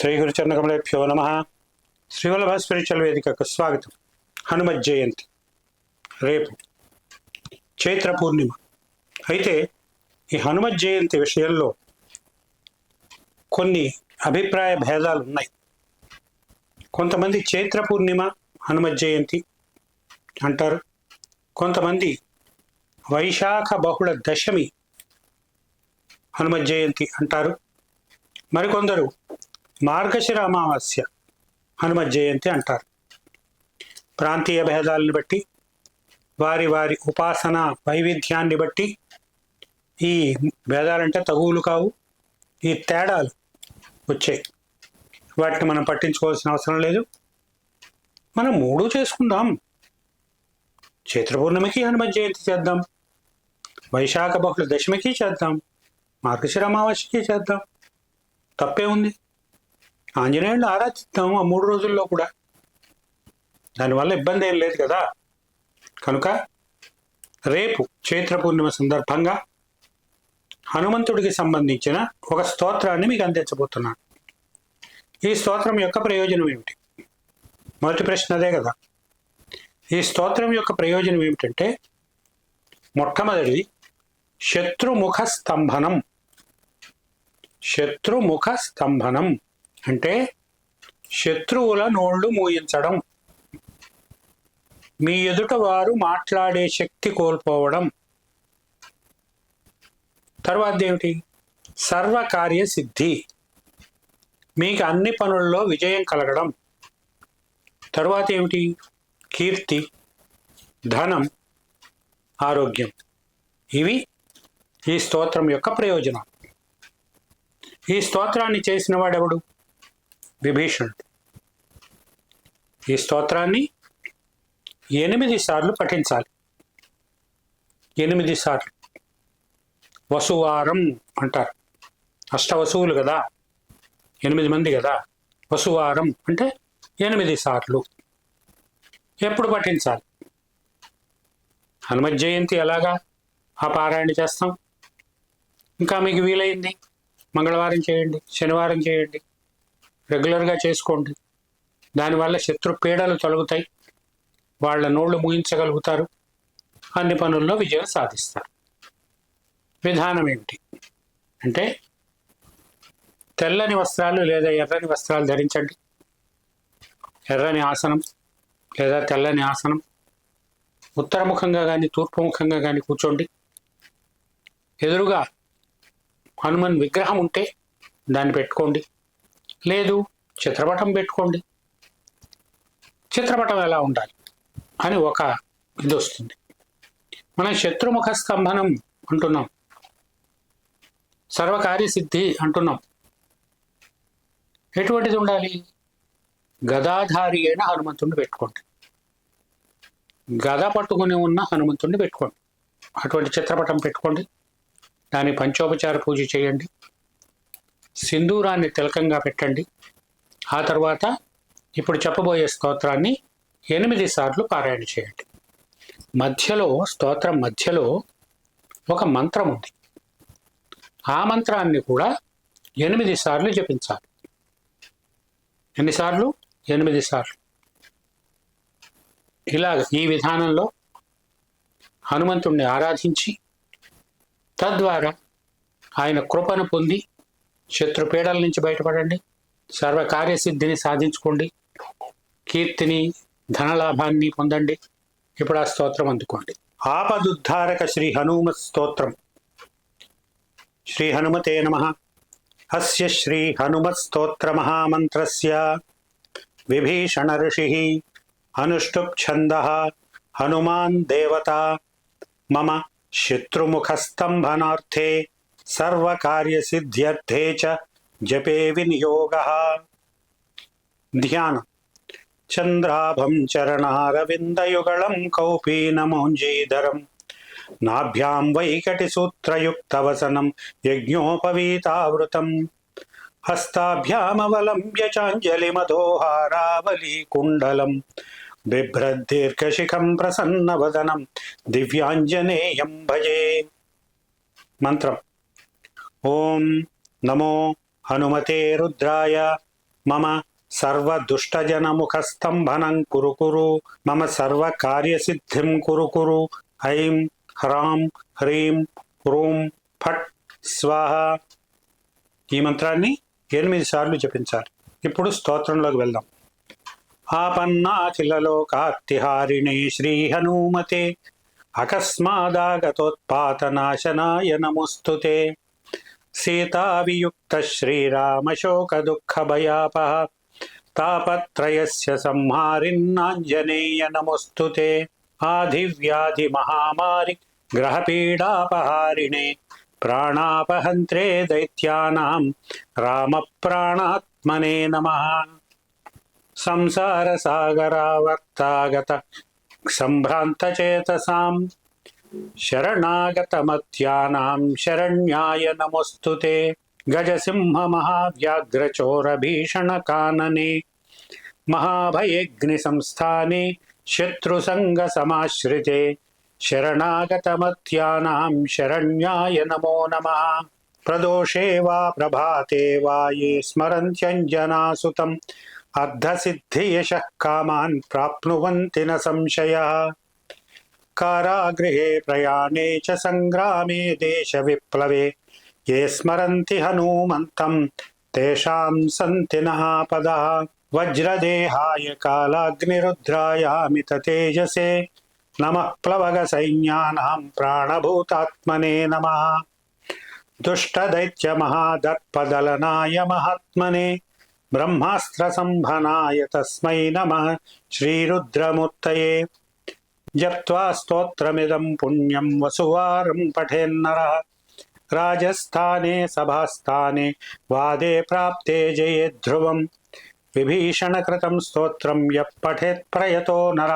శ్రీ గురుచరణకమలేభ్యో నమ. శ్రీవల్లభ స్పిరిచువల్ వేదికకు స్వాగతం. హనుమత్ జయంతి. రేపు చైత్ర పూర్ణిమ. అయితే ఈ హనుమత్ జయంతి విషయంలో కొన్ని అభిప్రాయ భేదాలు ఉన్నాయి. కొంతమంది చైత్ర పూర్ణిమ హనుమత్ జయంతి అంటారు. కొంతమంది వైశాఖ బహుళ దశమి హనుమత్ జయంతి అంటారు. మరికొందరు మార్గశిర అమావాస్య హనుమత్ జయంతి అంటారు. ప్రాంతీయ భేదాలను బట్టి వారి వారి ఉపాసన వైవిధ్యాన్ని బట్టి ఈ భేదాలంటే తగువులు కావు ఈ తేడాలు వచ్చాయి. వాటిని మనం పట్టించుకోవాల్సిన అవసరం లేదు. మనం మూడు చేసుకుందాం. చైత్ర పౌర్ణమికి హనుమత్ జయంతి చేద్దాం. వైశాఖ బహుళ దశమికి చేద్దాం. మార్గశిర అమావాస్యకి చేద్దాం. తప్పే ఉంది. ఆంజనేయుడిని ఆరాధిస్తాము ఆ మూడు రోజుల్లో కూడా. దానివల్ల ఇబ్బంది ఏం లేదు కదా. కనుక రేపు చైత్ర పూర్ణిమ సందర్భంగా హనుమంతుడికి సంబంధించిన ఒక స్తోత్రాన్ని మీకు అందించబోతున్నాను. ఈ స్తోత్రం యొక్క ప్రయోజనం ఏమిటి? మొదటి ప్రశ్న అదే కదా. ఈ స్తోత్రం యొక్క ప్రయోజనం ఏమిటంటే మొట్టమొదటిది శత్రుముఖ స్తంభనం. శత్రుముఖ స్తంభనం. అంటే శత్రువుల నోళ్ళు మూయించడం మీ ఎదుట వారు మాట్లాడే శక్తి కోల్పోవడం. తర్వాత ఏమిటి? సర్వకార్య సిద్ధి. మీకు అన్ని పనుల్లో విజయం కలగడం. తర్వాత ఏమిటి? కీర్తి ధనం ఆరోగ్యం. ఇవి ఈ స్తోత్రం యొక్క ప్రయోజనం ఈ స్తోత్రాన్ని చేసిన వాడెవడు? విభీషణుడు. ఈ స్తోత్రాన్ని ఎనిమిది సార్లు పఠించాలి. ఎనిమిది సార్లు. వసువారం అంటారు. అష్ట వసువులు కదా? ఎనిమిది మంది కదా? వసువారం అంటే ఎనిమిది సార్లు. ఎప్పుడు పఠించాలి? హనుమత్ జయంతి ఎలాగా? ఆ పారాయణ చేస్తాం. ఇంకా మీకు వీలైంది? మంగళవారం చేయండి శనివారం చేయండి. రెగ్యులర్గా చేసుకోండి. దానివల్ల శత్రు పీడలు తొలగుతాయి. వాళ్ళ నోళ్ళు ముగించగలుగుతారు అన్ని పనుల్లో విజయం సాధిస్తారు. విధానం ఏమిటి? అంటే తెల్లని వస్త్రాలు లేదా ఎర్రని వస్త్రాలు ధరించండి. ఎర్రని ఆసనం లేదా తెల్లని ఆసనం. ఉత్తరముఖంగా కానీ తూర్పుముఖంగా కానీ కూర్చోండి. ఎదురుగా హనుమన్ విగ్రహం ఉంటే దాన్ని పెట్టుకోండి. లేదు. చిత్రపటం పెట్టుకోండి. చిత్రపటం ఎలా ఉండాలి? అని ఒక ఇది వస్తుంది. మనం శత్రుముఖ స్తంభనం అంటున్నాం. సర్వకార్యసిద్ధి అంటున్నాం. ఎటువంటిది ఉండాలి? గదాధారి అయిన హనుమంతుడిని పెట్టుకోండి. గద పట్టుకుని ఉన్న హనుమంతుడిని పెట్టుకోండి. అటువంటి చిత్రపటం పెట్టుకోండి. దాని పంచోపచార పూజ చేయండి. సింధూరాన్ని తిలకంగా పెట్టండి. ఆ తర్వాత ఇప్పుడు చెప్పబోయే స్తోత్రాన్ని ఎనిమిది సార్లు పారాయణ చేయండి. మధ్యలో స్తోత్రం మధ్యలో ఒక మంత్రం ఉంది. ఆ మంత్రాన్ని కూడా ఎనిమిది సార్లు జపించాలి. ఎన్నిసార్లు ఎనిమిది సార్లు. ఇలా ఈ విధానంలో హనుమంతుణ్ణి ఆరాధించి తద్వారా ఆయన కృపను పొంది శత్రుపీడల నుంచి బయటపడండి. సర్వకార్యసిద్ధిని సాధించుకోండి. కీర్తిని ధనలాభాన్ని పొందండి. ఇప్పుడు ఆ స్తోత్రం అందుకోండి. ఆపదుద్ధారక శ్రీ హనుమ స్తోత్రం. శ్రీ హనుమతే నమ. అస్య శ్రీ హనుమస్తోత్ర మహామంత్రస్య. విభీషణ ఋషి అనుష్టుప్ ఛంద హనుమాన్ దేవత. మమ శత్రుముఖస్తంభనార్థే सर्वकार्यसिद्ध्यर्थे च जपे विनियोग। ध्यान। चन्द्राभं चरणारविन्दयुगलं कौपीनमौञ्जीधरम् नाभ्यां वैकटिसूत्रयुक्तवसनं यज्ञोपवीतावृतम् हस्ताभ्यामवलम्ब्य चाञ्जलिमधोहारावलीकुण्डलं प्रसन्न प्रसन्नवदनं दिव्याञ्जनेयं भजे। मन्त्रम्। ఓం నమో హనుమతే రుద్రాయ. మమ సర్వదుష్టజనముఖస్తంభనం కురు కురు. మమ సర్వకార్యసిద్ధిం కురు కురు. ఐం హ్రాం హ్రీం హ్రూం ఫట్ స్వాహ. ఈ మంత్రాన్ని ఎనిమిది సార్లు జపించాలి. ఇప్పుడు స్తోత్రంలోకి వెళ్దాం. ఆపన్నాఖిలలోకార్తిహారిణే శ్రీ హనుమతే. అకస్మాదాగతోత్పాతనాశనాయ నమోస్తుతే. సీతావియుక్త శ్రీరామశోక దుఃఖ భయాపహ తాపత్రయస్య సంహారిన్నాంజనేయ నమోస్తుతే ఆధివ్యాధి మహామారి గ్రహపీడాపహారిణే. ప్రాణాపహంత్రే దైత్యానాం రామప్రాణాత్మనే నమః. సంసారసాగరావర్తాగత సంభ్రాంతచేతసాం. శరణాగతమత్యానాం శరణ్యాయ నమోస్తుతే గజసింహ మహావ్యాఘ్రచోరభీషణ కాననే మహాభయగ్ని సంస్థానే శత్రుసంగ సమాశ్రితే శరణాగతమత్యానాం శరణ్యాయ నమో నమ ప్రదోషే వా ప్రభాతే వా ये స్మరంత్యంజనాసుతం అర్ధసిద్ధియశ కామాన్ ప్రాప్నువంతి న సంశయ कारागृहे प्रयाणे च सङ्ग्रामे देशविप्लवे। ये स्मरन्ति हनूमन्तं, तेषां सन्ति नः पदः वज्रदेहाय कालाग्निरुद्रायामिततेजसे नमः प्लवगसैन्यानां प्राणभूतात्मने नमः। दुष्टदैत्यमहादर्पदलनाय महात्मने। ब्रह्मास्त्रसम्भनाय तस्मै नमः। श्रीरुद्रमूर्त జప్వా స్తోత్రమిదం పుణ్యం వసువారం పఠేన్నర రాజస్థానే సభాస్థానే వాదే ప్రాప్తే జయే ధ్రువం విభీషణకృతం స్తోత్రం యః పఠేత్ ప్రయతో నర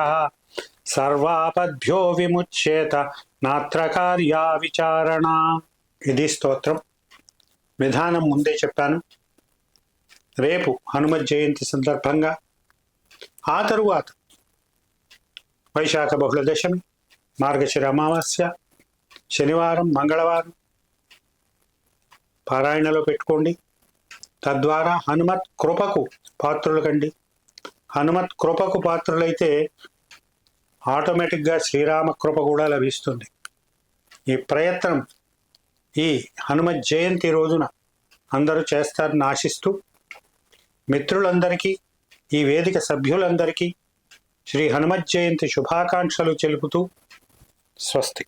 సర్వాపద్భ్యో విముచ్యేత నాత్ర కార్యా విచారణ ఇది స్తోత్రం విధానం ముందే చెప్పాను। రేపు హనుమత్ జయంతి సందర్భంగా। ఆ తరువాత వైశాఖ బహుళ దశమి మార్గశిర అమావాస్య శనివారం మంగళవారం. పారాయణలో పెట్టుకోండి. తద్వారా హనుమత్ కృపకు పాత్రులు కండి. హనుమత్ కృపకు పాత్రులైతే ఆటోమేటిక్గా శ్రీరామ కృప కూడా లభిస్తుంది. ఈ ప్రయత్నం ఈ హనుమత్ జయంతి రోజున అందరూ చేస్తారని ఆశిస్తూ మిత్రులందరికీ ఈ వేదిక సభ్యులందరికీ శ్రీ హనుమత్ జయంతి శుభాకాంక్షలు తెలుపుతూ స్వస్తి.